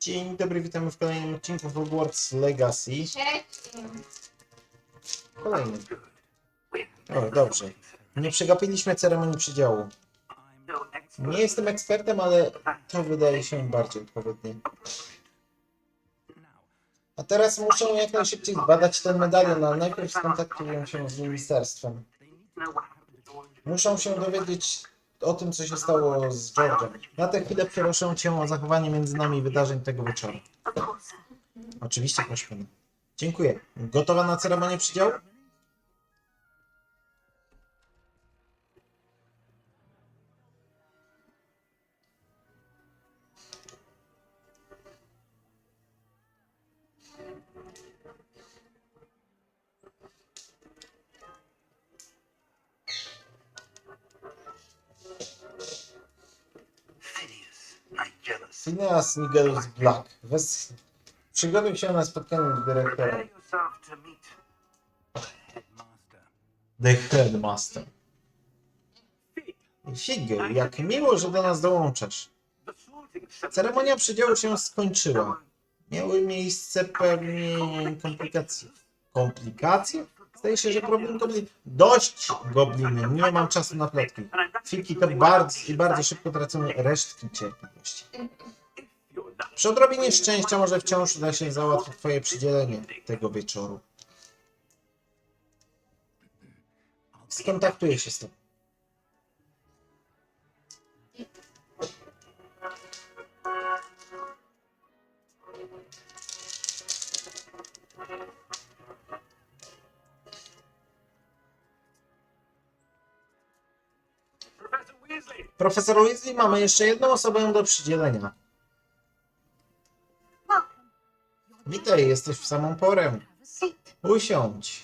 Dzień dobry, witamy w kolejnym odcinku Hogwarts Legacy. Kolejny. O, dobrze. Nie przegapiliśmy ceremonii przydziału. Nie jestem ekspertem, ale to wydaje się bardziej odpowiednie. A teraz muszę jak najszybciej zbadać ten medalion, ale najpierw skontaktuję się z ministerstwem. Muszą się dowiedzieć o tym, co się stało z George'em. Na tę chwilę proszę Cię o zachowanie między nami wydarzeń tego wieczoru. Oczywiście, proszę pana. Dziękuję. Gotowa na ceremonię przydziału? Phineas Nigelus Black. Wes... Przygotuj się na spotkanie z dyrektorem. The headmaster. Figel, jak miło, że do nas dołączasz. Ceremonia przydziału się skończyła. Miały miejsce pewnie komplikacje. Komplikacje? Zdaje się, że problem goblin... Dość, gobliny, nie mam czasu na plotki. Fiki to bardzo i bardzo szybko tracą resztki cierpliwości. Przy odrobinie szczęścia może wciąż uda się załatwić twoje przydzielenie tego wieczoru. Skontaktuję się z tobą. Profesor Weasley, mamy jeszcze jedną osobę do przydzielenia. Witaj, jesteś w samą porę. Usiądź.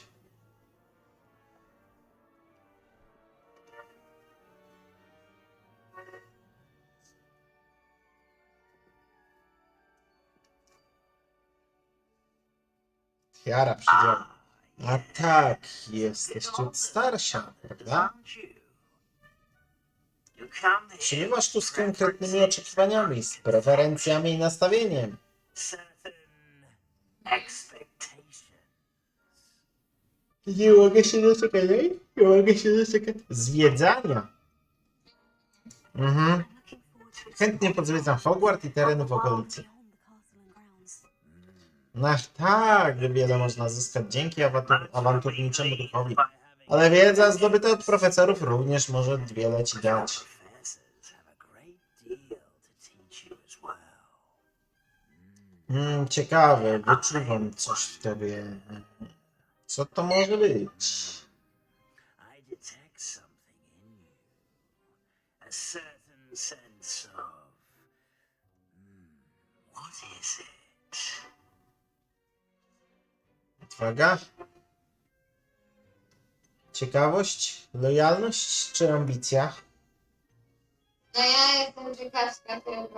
Tiara przydziału. A tak, jesteś ciut starsza, prawda? Przybywasz tu z konkretnymi oczekiwaniami, z preferencjami i nastawieniem. Expectations. Nie mogę się doczekać, ej? Nie mogę się doczekać. Zwiedzania. Mhm. Chętnie podzwiedzam Hogwart i tereny w okolicy. Ach tak, wiele można zyskać dzięki awantur awanturniczemu duchowi. Ale wiedza zdobyta od profesorów również może wiele ci dać. Mm, ciekawe, wyczuwam coś w tobie. Co to może być? I detect something in you. A certain sense of. Hmm, what is it? Odwaga? Ciekawość? Lojalność czy ambicja? No ja jestem ciekawska, to jest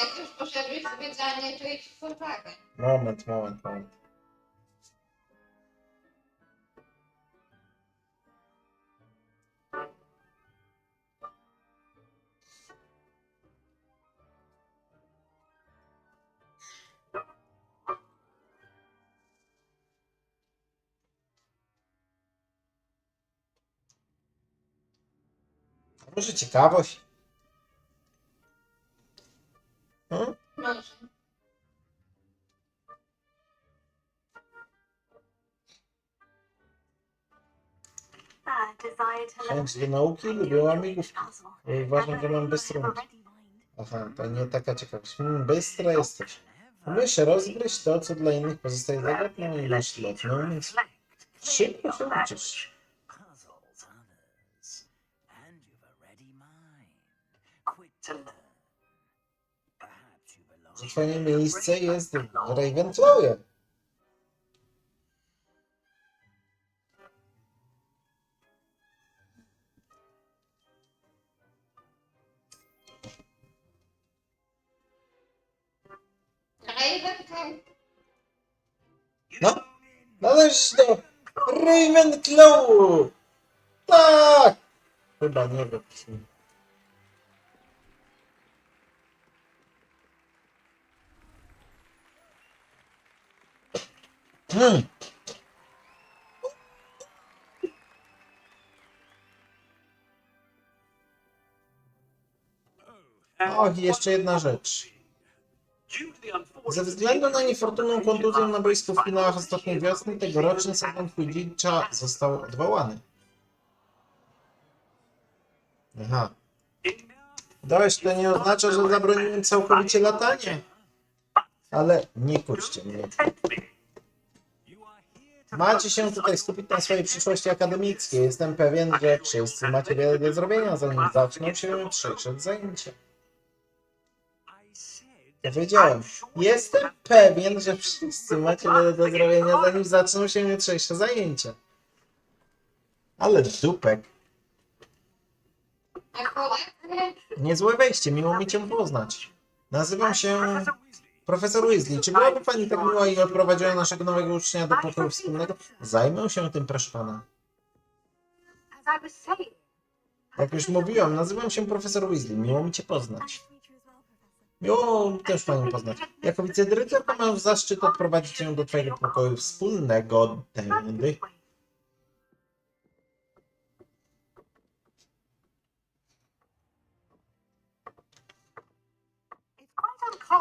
Jak już poszedłeś w zwiedzanie, w odwagę. Moment, moment, moment. Może ciekawość? Chęć do nauki, lubię łamigłówki. I uważam, że mam bystry mózg. Aha, to nie taka ciekawość. Hmm, bystra jesteś. Umiesz rozgryźć to, co dla innych pozostaje zagadną i masz lotny umysł. Szybko się uczysz. Twoje miejsce jest w Ravenclawie. Należysz do Ravenclawu. Tak! Chyba nie wiem. Hmm. I jeszcze jedna rzecz. Ze względu na niefortunną kontuzję na boisku w finałach ostatniej wiosny, tegoroczny sezon Quidditcha został odwołany. Aha. Dość, to nie oznacza, że zabroniłem całkowicie latania. Ale nie kurczcie mnie. Macie się tutaj skupić na swojej przyszłości akademickiej. Jestem pewien, że wszyscy macie wiele do zrobienia, zanim zaczną się jutrzejsze zajęcia. Powiedziałem, jestem pewien, że wszyscy macie wiele do zrobienia, zanim zaczną się jutrzejsze zajęcia. Ale dupek. Niezłe wejście, miło mi cię poznać. Nazywam się profesor Weasley. Czy byłaby pani tak miła i odprowadziła naszego nowego ucznia do pokoju wspólnego? Zajmę się tym, proszę pana. Jak już mówiłam, nazywam się profesor Weasley. Miło mi cię poznać. Miło też panią poznać. Jako wicedyrektorka mam zaszczyt odprowadzić cię do twojego pokoju wspólnego. Tędy.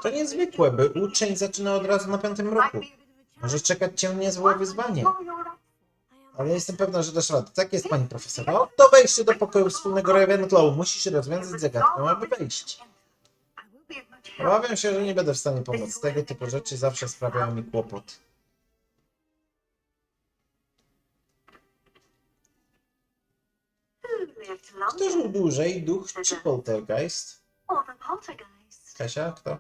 To niezwykłe, by uczeń zaczyna od razu na piątym roku. Może czekać cię niezłe wyzwanie. Ale jestem pewna, że dasz radę. Tak jest, pani profesor. Oto wejście do pokoju wspólnego Ravenclaw. Musisz rozwiązać zagadkę, aby wejść. Obawiam się, że nie będę w stanie pomóc. Tego typu rzeczy zawsze sprawiają mi kłopot. Kto żył dłużej, duch czy poltergeist? Kasia, kto?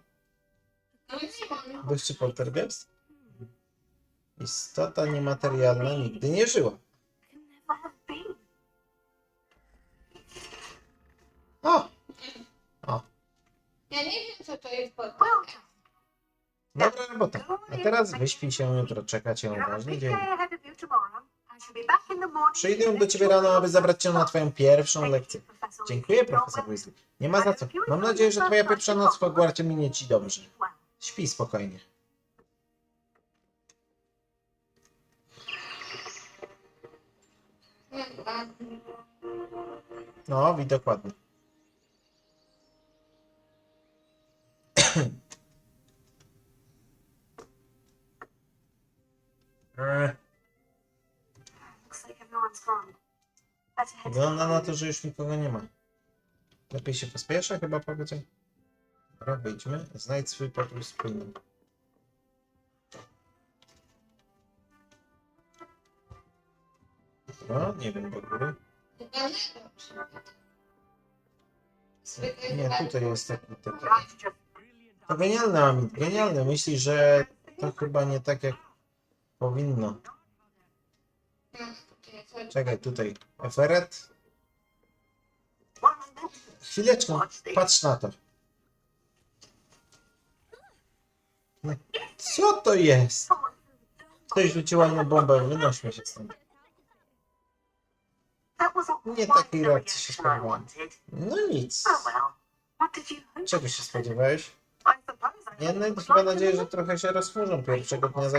No. Duch czy poltergeist? Istota niematerialna nigdy nie żyła. O! Ja nie wiem, co to jest podcast. Dobra robota. A teraz wyśpij się, jutro czeka cię ważny dzień. Przyjdę do ciebie rano, aby zabrać cię na twoją pierwszą lekcję. Dziękuję, profesor Weasley. Nie ma za co. Mam nadzieję, że twoja pierwsza noc w Hogwarcie minie ci dobrze. Śpij spokojnie. No, widok Wygląda na to, że już nikogo nie ma. Lepiej się pospieszę, chyba powiedział. Dobra, wyjdźmy. Znajdź swój pokój wspólny. No, nie wiem, do góry. Nie, tutaj jest taki, taki. To genialne, Amit, genialne. Myślisz, że to chyba nie tak jak powinno. No, to jest chodzi. Czekaj, tutaj. Eferet? Chwileczkę, patrz na to. No, Co to jest? Ktoś rzucił na bombę, wynośmy się stąd. Nie takiej reakcji się spodziewałem. No nic. Czego się spodziewałeś? Nawet chyba nadzieję, że trochę się rozchmurzą. Pierwszego dnia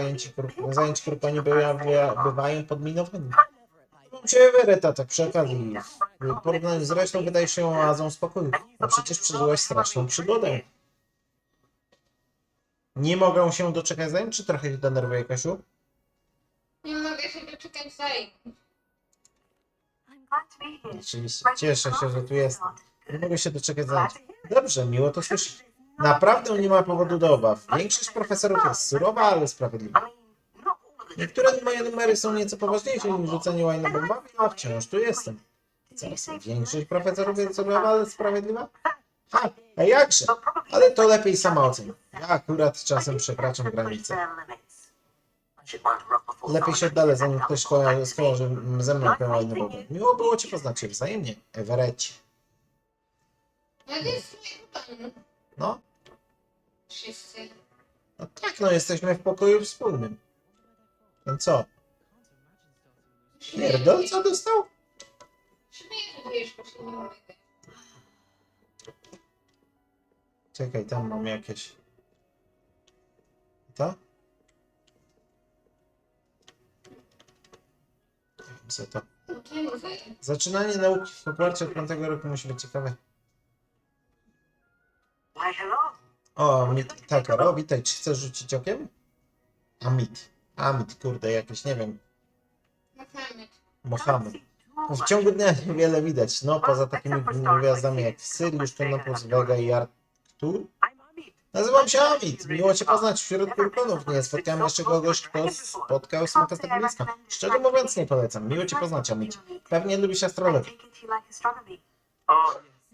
zajęć krupani bywa- bywają podminowani. Mam się Everetta, tak przy okazji. W porównaniu z resztą wydaje się oazą spokoju. A przecież przeżyłaś straszną przygodę. Nie mogę się doczekać zajęć, czy trochę się denerwuję, Kasiu? Nie mogę się doczekać zajęć. Oczywiście, cieszę się, że tu jestem. Nie mogę się doczekać zajęć. Dobrze, miło to słyszeć. Naprawdę nie ma powodu do obaw. Większość profesorów jest surowa, ale sprawiedliwa. Niektóre moje numery są nieco poważniejsze niż rzucenie łajną bombami, a wciąż tu jestem. Co, większość profesorów jest surowa, ale sprawiedliwa? Ha, a jakże? Ale to lepiej sama ocen. Ja akurat czasem przekraczam granice. Lepiej się oddalę, zanim ktoś skojarzy, skojarzy ze mną tę łajną bombę. Miło było Cię poznać, wzajemnie. Jest dom. No, Wszyscy. no tak, no jesteśmy w pokoju wspólnym. No co? Pierdol, co dostał? Wiesz, bo się nie umyję. Czekaj, tam mam jakieś. To? Co to? Się. Zaczynanie nauki w Hogwarcie od piątego roku musi być ciekawe. Why, hello. O, mit, tak, Aro, witaj, czy chcesz rzucić okiem? Amit. Amit, kurde, jakieś, nie wiem, Mohamed. W ciągu dnia niewiele widać, no poza takimi gwiazdami jak Syriusz, Konopus, Vega i Artur. Nazywam się Amit, miło Cię poznać wśród kurkonów. Nie spotkałem jeszcze kogoś, kto spotkał smoka z tego bliska. Szczerze mówiąc nie polecam, miło Cię poznać, Amit. Pewnie lubisz astrologię.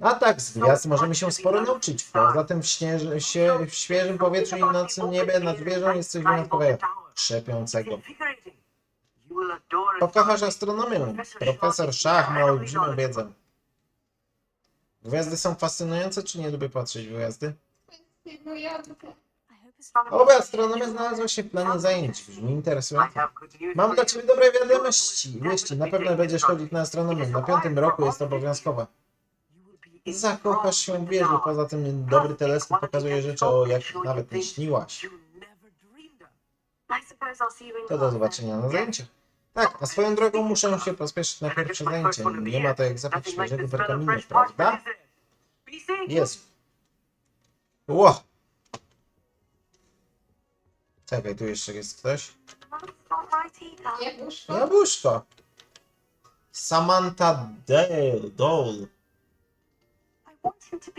A tak, z gwiazd możemy się sporo nauczyć. Poza tym w, w świeżym powietrzu i nocnym niebie nad wieżą jest coś wyjątkowego, krzepiącego. Pokochasz astronomię. Profesor Szach ma olbrzymią wiedzę. Gwiazdy są fascynujące, czy nie lubię patrzeć w gwiazdy? Oby astronomia znalazła się w planie zajęć. Brzmi interesująco. Mam dla Ciebie dobre wiadomości. Wieści, na pewno będziesz chodzić na astronomię. Na piątym roku jest obowiązkowa. Zakochasz się w wieży. Poza tym dobry teleskop pokazuje rzeczy, o jakich nawet nie śniłaś. To do zobaczenia na zajęciach. Tak, a swoją drogą muszę się pospieszyć na pierwsze zajęcie. Nie ma to jak zapach świeżego perkaminu, prawda? Jest. Ło! Czekaj, tu jeszcze jest ktoś. Jabłuszko. Jabłuszko. Samantha Dale, Dole.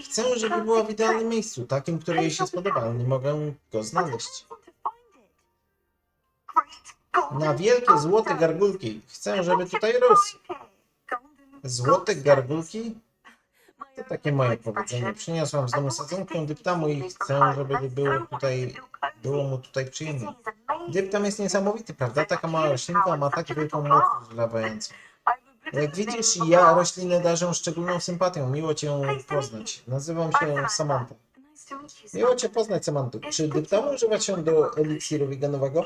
Chcę, żeby była w idealnym miejscu, takim, które jej się spodoba, ale nie mogę go znaleźć. Na wielkie złote gargulki. Chcę, żeby tutaj rósł. Złote gargulki? To takie moje powiedzenie. Przyniosłam z domu sadzonkę dyptamu i chcę, żeby było tutaj, było mu tutaj przyjemnie. Dyptam jest niesamowity, prawda? Taka mała roślinka ma tak wielką moc zlewającą. Jak widzisz, ja rośliny darzę szczególną sympatią. Miło Cię poznać. Nazywam się Samantha. Miło Cię poznać, Samantha. Czy dyptamu używa się do eliksiru weganowego?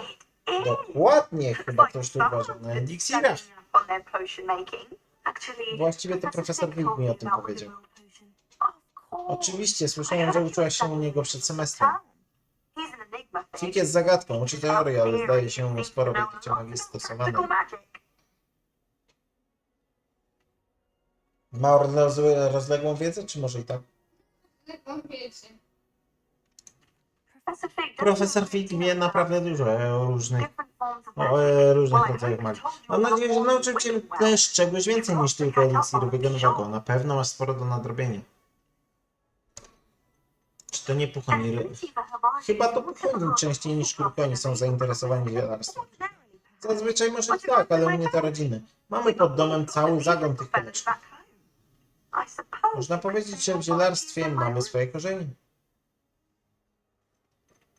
Dokładnie, chyba ktoś tu uważa na eliksirach. Właściwie to profesor Wilk mi o tym powiedział. Oczywiście, słyszałem, że uczyłaś się u niego przed semestrem. Fik jest zagadką, uczy teorii, ale zdaje się mu sporo w jakich ciągach jest stosowany. Ma rozle- rozległą wiedzę, czy może i tak? Taką wiecie. Profesor Fig wie naprawdę dużo o różnych, o e, różnych rodzajach magii. Mam nadzieję, że nauczył Cię też czegoś więcej niż tylko eliksiru weganowego. Na pewno masz sporo do nadrobienia. Czy to nie puchoni? Chyba to puchoni częściej niż kurkoni są zainteresowani zielarstwem. Zazwyczaj może i tak, ale u mnie to rodziny. Mamy pod domem cały zagon tych koleczków. Można powiedzieć, że w zielarstwie mamy swoje korzenie.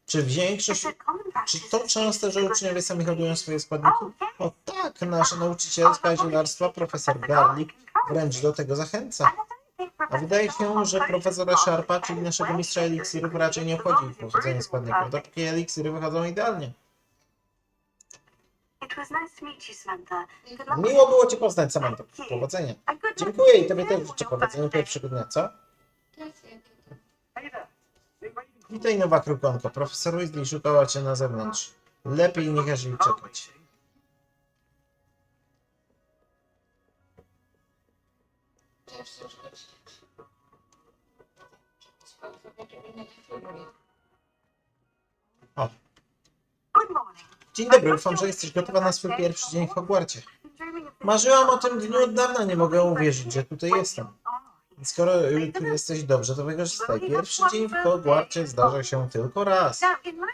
Czy większość... Czy to często, że uczniowie sami hodują swoje składniki? O tak, nasza nauczycielka zielarstwa, profesor Garlick, wręcz do tego zachęca. A wydaje się, że profesora Sharpa, czyli naszego mistrza eliksirów, raczej nie obchodzi pochodzenie składników, dopóki eliksiry wychodzą idealnie. Miło było Cię poznać, Samantha. Powodzenia. Dziękuję i Tobie też życzę powodzenia pierwszego dnia, co? Witaj nowa krukonko. Profesor Weasley szukała Cię na zewnątrz. Lepiej nie każ jej czekać. Też troszkę. Spoko, żeby nie filmie. Dzień dobry, ufam, że jesteś gotowa na swój pierwszy dzień w Hogwarcie. Marzyłam o tym dniu od dawna, nie mogę uwierzyć, że tutaj jestem. Skoro y, tu jesteś dobrze, to wykorzystaj. Pierwszy dzień w Hogwarcie zdarza się tylko raz.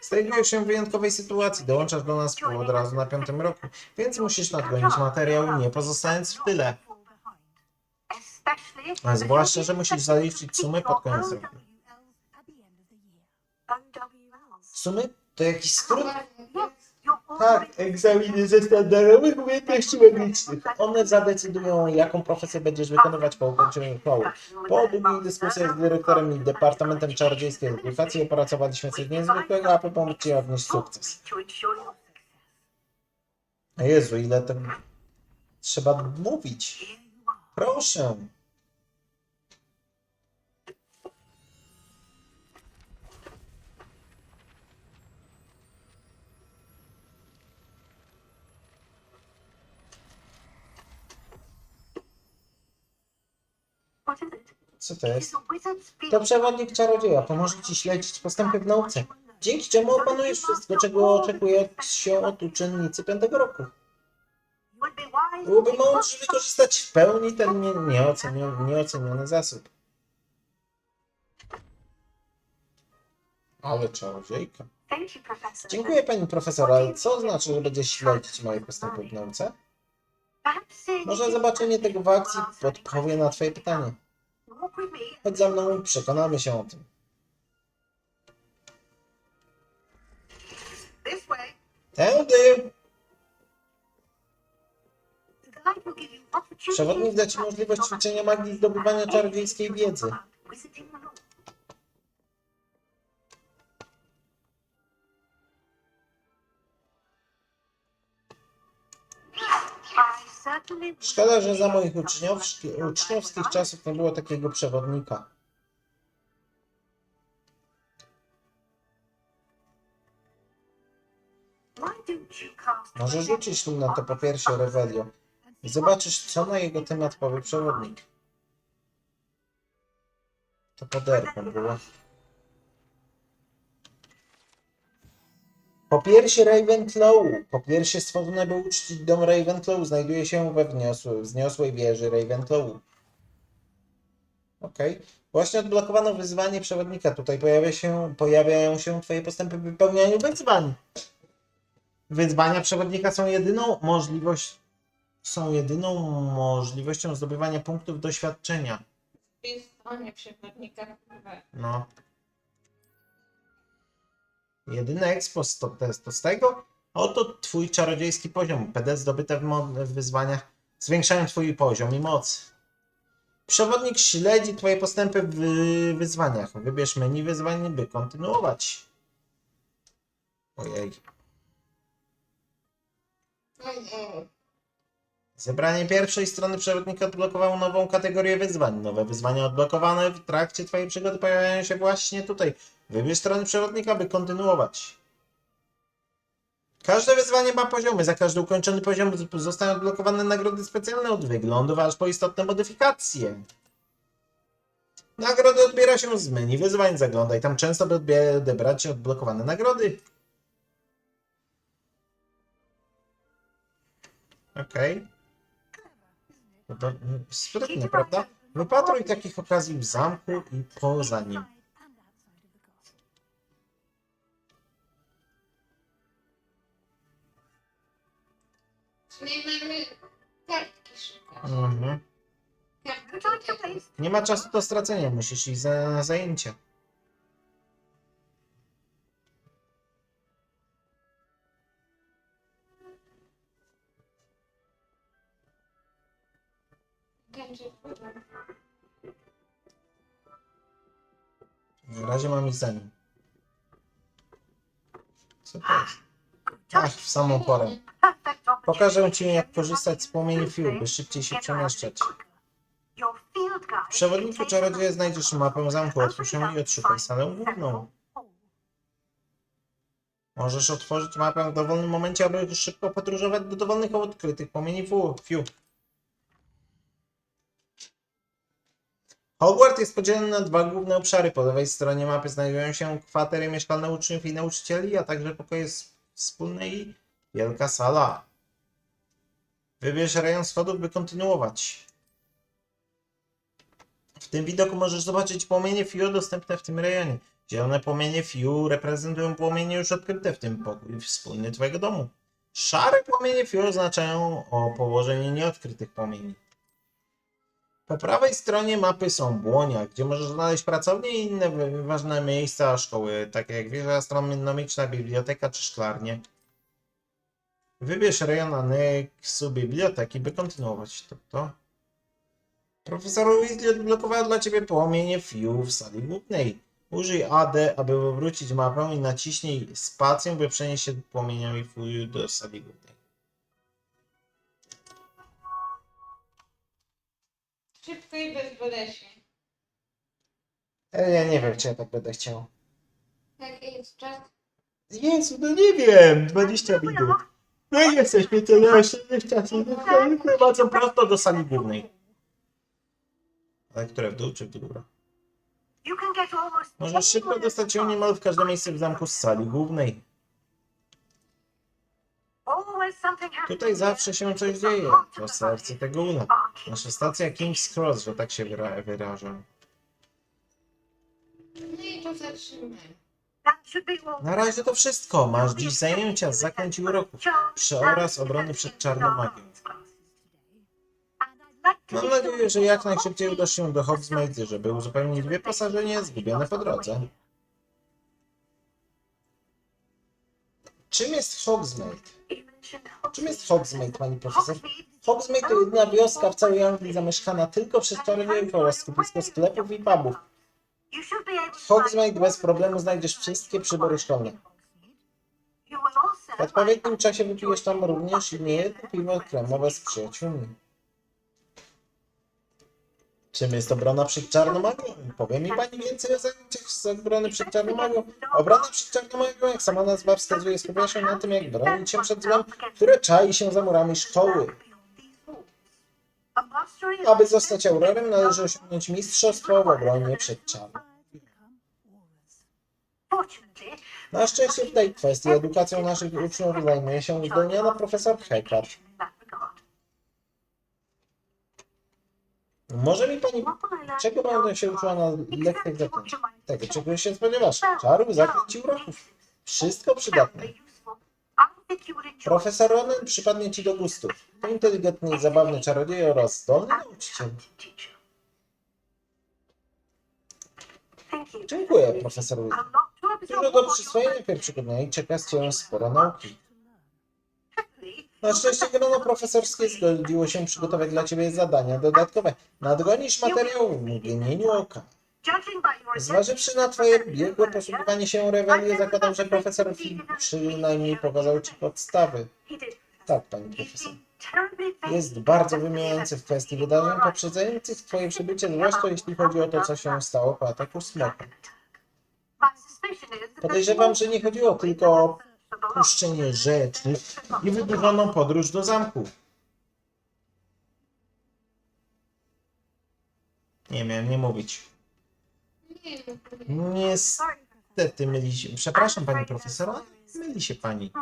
Znajdujesz się w wyjątkowej sytuacji, dołączasz do nas od razu na piątym roku, więc musisz nadgonić materiał, nie pozostając w tyle. A zwłaszcza, że musisz zaliczyć sumy pod koniec roku. Sumy? To jakiś skrót? Tak, egzaminy ze standardowych umiejętności magicznych. One zadecydują, jaką profesję będziesz wykonywać po ukończeniu szkoły. Po długich dyskusjach z dyrektorem i Departamentem Czarodziejskiej Edukacji opracowaliśmy coś niezwykłego, aby pomóc Ci odnieść sukces. Jezu, ile to trzeba mówić. Proszę. Co to jest? To przewodnik czarodzieja. Pomoże ci śledzić postępy w nauce. Dzięki czemu opanujesz wszystko, czego oczekuje się od uczennicy piątego roku. Byłoby mądrze wykorzystać w pełni ten nie, nieoceniony, nieoceniony zasób. Ale czarodziejka. Dziękuję pani profesor, ale co znaczy, że będzie śledzić moje postępy w nauce? Może zobaczenie tego w akcji odpowie na twoje pytanie. Chodź za mną przekonamy się o tym. Tędy! Przewodnik da ci możliwość ćwiczenia magii i zdobywania czarodziejskiej wiedzy. Szkoda, że za moich uczniowski- uczniowskich czasów nie było takiego przewodnika. Może rzucisz nim na to po pierwsze Revelio i zobaczysz, co na jego temat powie przewodnik. To poderką było. Po pierwsze Ravenclaw. Po pierwsze stworzone by uczcić dom Ravenclaw znajduje się we wniosłej, wzniosłej wieży Ravenclaw. Okej. Właśnie odblokowano wyzwanie przewodnika. Tutaj pojawia się, pojawiają się twoje postępy w wypełnianiu wyzwań. Wyzwania przewodnika są jedyną możliwość, są jedyną możliwością zdobywania punktów doświadczenia. Stronie przewodnika. No. Jedyny ekspos to to z tego. Oto twój czarodziejski poziom. PD zdobyte w, w wyzwaniach zwiększają twój poziom i moc. Przewodnik śledzi twoje postępy w wyzwaniach. Wybierz menu wyzwań, by kontynuować. Ojej. Zebranie pierwszej strony przewodnika odblokowało nową kategorię wyzwań. Nowe wyzwania odblokowane w trakcie Twojej przygody pojawiają się właśnie tutaj. Wybierz strony przewodnika, by kontynuować. Każde wyzwanie ma poziomy. Za każdy ukończony poziom z- zostają odblokowane nagrody specjalne od wyglądów aż po istotne modyfikacje. Nagrody odbiera się z menu wyzwań. Zaglądaj tam często, by odebrać odblokowane nagrody. Okej. No to mm, sprytnie, prawda? Wypatruj takich okazji w zamku i poza nim. Mamy kartki szukać. Mhm. Kartki to tutaj. Nie ma czasu do stracenia, musisz iść za, na zajęcie. Będzie wpływem. Na razie mam iść za nim. Co to jest? Ach, w samą porę. Perfect Pokażę ci, jak korzystać z płomieni Fiu, by szybciej się przemieszczać. W przewodniku czarodzieja znajdziesz mapę zamku. Otwórz ją i odszukaj salę główną. Możesz otworzyć mapę w dowolnym momencie, aby szybko podróżować do dowolnych odkrytych płomieni Fiu. Hogwart jest podzielony na dwa główne obszary. Po lewej stronie mapy znajdują się kwatery mieszkalne uczniów i nauczycieli, a także pokoje wspólne i wielka sala. Wybierz rejon schodów, by kontynuować. W tym widoku możesz zobaczyć płomienie Fiu dostępne w tym rejonie. Zielone płomienie Fiu reprezentują płomienie już odkryte w tym pokój wspólny Twojego domu. Szare płomienie Fiu oznaczają o położeniu nieodkrytych płomieni. Po prawej stronie mapy są błonia, gdzie możesz znaleźć pracownie i inne ważne miejsca szkoły, takie jak wieża astronomiczna, biblioteka czy szklarnie. Wybierz rejon aneksu biblioteki, by kontynuować to. to. Profesor Weasley odblokował dla Ciebie płomienie Fiu w sali głównej. Użyj AD, aby wrócić mapę i naciśnij spację, by przenieść się płomieniami Fiu do sali głównej. Szybko i bezboleśnie. Ale ja nie wiem, czy ja tak będę chciał. Jaki jest czas? Jezu, no nie wiem, 20 minut. No i jesteśmy tyle, jest czasu. No, Prowadzą prosto do sali głównej. Ale które w dół czy w górę? Możesz szybko dostać się niemal w każde miejsce w zamku z sali głównej. Tutaj zawsze się coś dzieje. To serce tego. Barking. Nasza stacja King's Cross, że tak się wyra wyrażę. No i to zatrzymaj. Na razie to wszystko. Masz dziś zajęcia z zaklęć i uroków. Przeobraz obrony przed czarną magią. Mam nadzieję, że jak najszybciej udasz się do Hogsmeade, żeby uzupełnić wyposażenie zgubione po drodze. Czym jest Hogsmeade? Czym jest Hogsmeade, pani profesor? Hogsmeade to jedyna wioska w całej Anglii zamieszkana tylko przez czarodziejów oraz skupisko sklepów i pubów. Hogsmeade bez problemu znajdziesz wszystkie przybory szkolne. W odpowiednim czasie wypijesz tam również i niejedno piwo kremowe z przyjaciółmi. Czym jest obrona przed czarną magią? Powie mi pani więcej o zajęciach z obrony przed czarną magią. Obrona przed czarną magią, jak sama nazwa wskazuje, skupia się na tym, jak bronić się przed złem, które czai się za murami szkoły. Aby zostać aurorem, należy osiągnąć mistrzostwo w obronie przed czarną. Na szczęście w tej kwestii edukacją naszych uczniów zajmuje się uzdolniona profesor Hekart. Może mi pani Czego będę się uczyła na lekcjach zaklęć? Tego, czego się spodziewasz? Czarów, zaklęć i uroków. Wszystko przydatne. Profesor Ronen przypadnie ci do gustu. To inteligentny i zabawny czarodziej oraz zdolny nauczyciel. Dziękuję, profesor Witt. Dużo do przyswojenia pierwszego dnia i czeka cię sporo nauki. Na szczęście grono profesorskie zgodziło się przygotować dla ciebie zadania dodatkowe. Nadgonisz materiał w mgnieniu oka. Zważywszy na twoje biegłe posługiwanie się rewelię, zakładam, że profesor Fig przynajmniej pokazał ci podstawy. Tak, pani profesor. Jest bardzo wymijający w kwestii wydarzeń poprzedzających twoje przybycie, zwłaszcza jeśli chodzi o to, co się stało po ataku smoka. Podejrzewam, że nie chodziło tylko o puszczenie rzeczy i wydłużoną podróż do zamku. Nie miałem nie mówić. Nie Niestety myli się. Przepraszam pani profesor, myli się pani.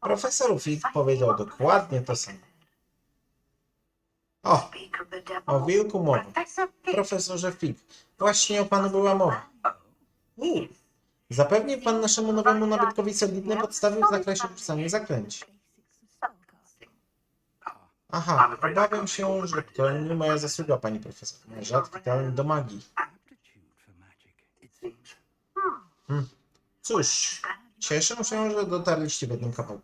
Profesor Fick powiedział dokładnie to samo. O, o wilku mowa. Profesorze Fick, właśnie o panu była mowa. U, zapewni pan naszemu nowemu nabytkowi solidne podstawy w zakresie rzucania zaklęć. Aha, obawiam się, że to nie moja zasługa, pani profesor. Rzadki talent do magii. Seems. Cóż, cieszę się, że dotarliście w jednym kawałku.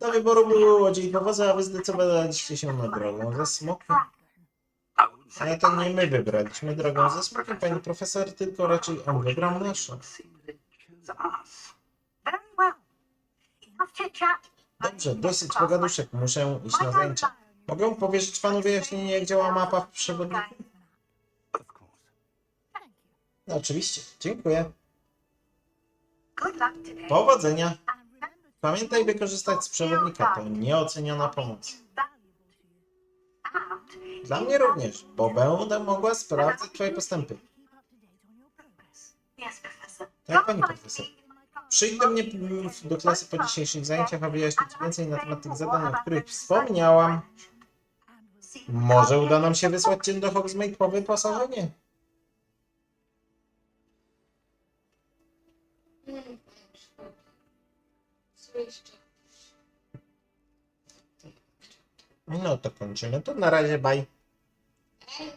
Do wyboru były łodzie i powozy, a wy zdecydowaliście się na drogą ze smokiem. Ale to nie my wybraliśmy drogą ze smokiem, pani profesor, tylko raczej on wybrał naszą. Dobrze, dosyć pogaduszek, muszę iść na zajęcia. Mogę powierzyć panu wyjaśnienie, jak działa mapa w przewodniku? No, oczywiście, dziękuję. Powodzenia. Pamiętaj, by korzystać z przewodnika, to nieoceniona pomoc. Dla mnie również, bo będę mogła sprawdzać twoje postępy. Tak, pani profesor. Przyjdź do mnie do klasy po dzisiejszych zajęciach, aby wyjaśnić więcej na temat tych zadań, o których wspomniałam. Może uda nam się wysłać cię do Hogsmeade po wyposażenie? No to kończymy. To na razie, bye. Ej,